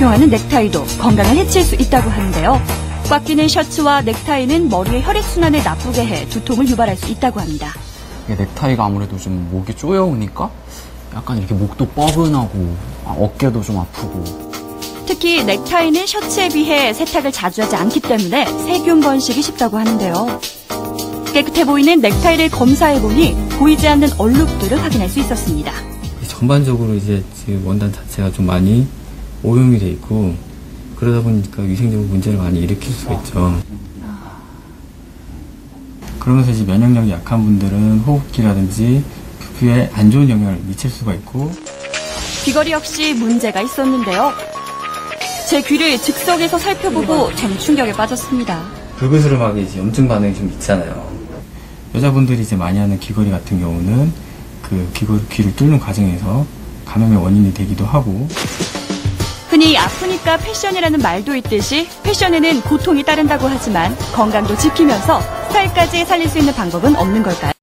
착용하는 넥타이도 건강을 해칠 수 있다고 하는데요. 꽉 끼는 셔츠와 넥타이는 머리의 혈액순환을 나쁘게 해 두통을 유발할 수 있다고 합니다. 이게 넥타이가 아무래도 좀 목이 쪼여오니까 약간 이렇게 목도 뻐근하고 아, 어깨도 좀 아프고 특히 넥타이는 셔츠에 비해 세탁을 자주 하지 않기 때문에 세균 번식이 쉽다고 하는데요. 깨끗해 보이는 넥타이를 검사해보니 보이지 않는 얼룩들을 확인할 수 있었습니다. 전반적으로 이제 지금 원단 자체가 좀 많이 오염이 돼 있고 그러다 보니까 위생적으로 문제를 많이 일으킬 수가 있죠. 그러면서 이제 면역력이 약한 분들은 호흡기라든지 피부에 안 좋은 영향을 미칠 수가 있고 귀걸이 역시 문제가 있었는데요. 제 귀를 즉석에서 살펴보고 전 충격에 빠졌습니다. 불그스름하게 이제 염증 반응이 좀 있잖아요. 여자분들이 이제 많이 하는 귀걸이 같은 경우는 그 귀걸, 귀를 뚫는 과정에서 감염의 원인이 되기도 하고 흔히 아프니까 패션이라는 말도 있듯이 패션에는 고통이 따른다고 하지만 건강도 지키면서 스타일까지 살릴 수 있는 방법은 없는 걸까요?